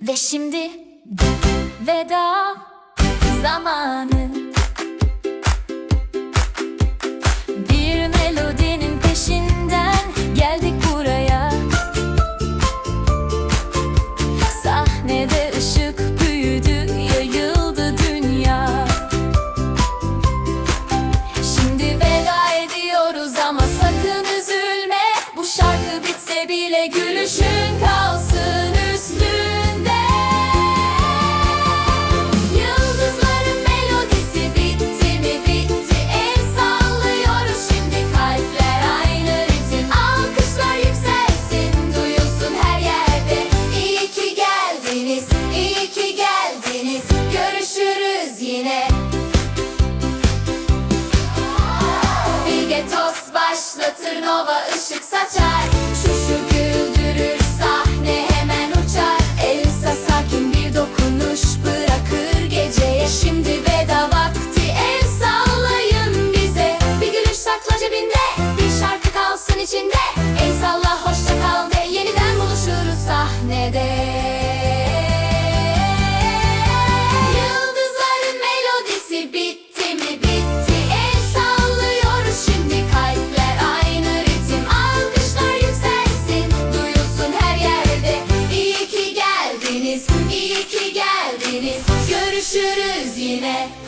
Ve şimdi veda zamanı. Bir melodinin peşinden geldik buraya. Sahnede ışık büyüdü, yayıldı dünya. Şimdi veda ediyoruz ama sakın üzülme. Bu şarkı bitse bile gülüşün kalsın iyi geldiniz. Görüşürüz yine. Bilge toz başlatır nova ışık saçar bitti bitti mi? Bitti. El sallıyoruz şimdi kalpler. Aynı ritim. Alkışlar yükselsin. Duyulsun her yerde. İyi geldiniz. İyi geldiniz. Görüşürüz yine.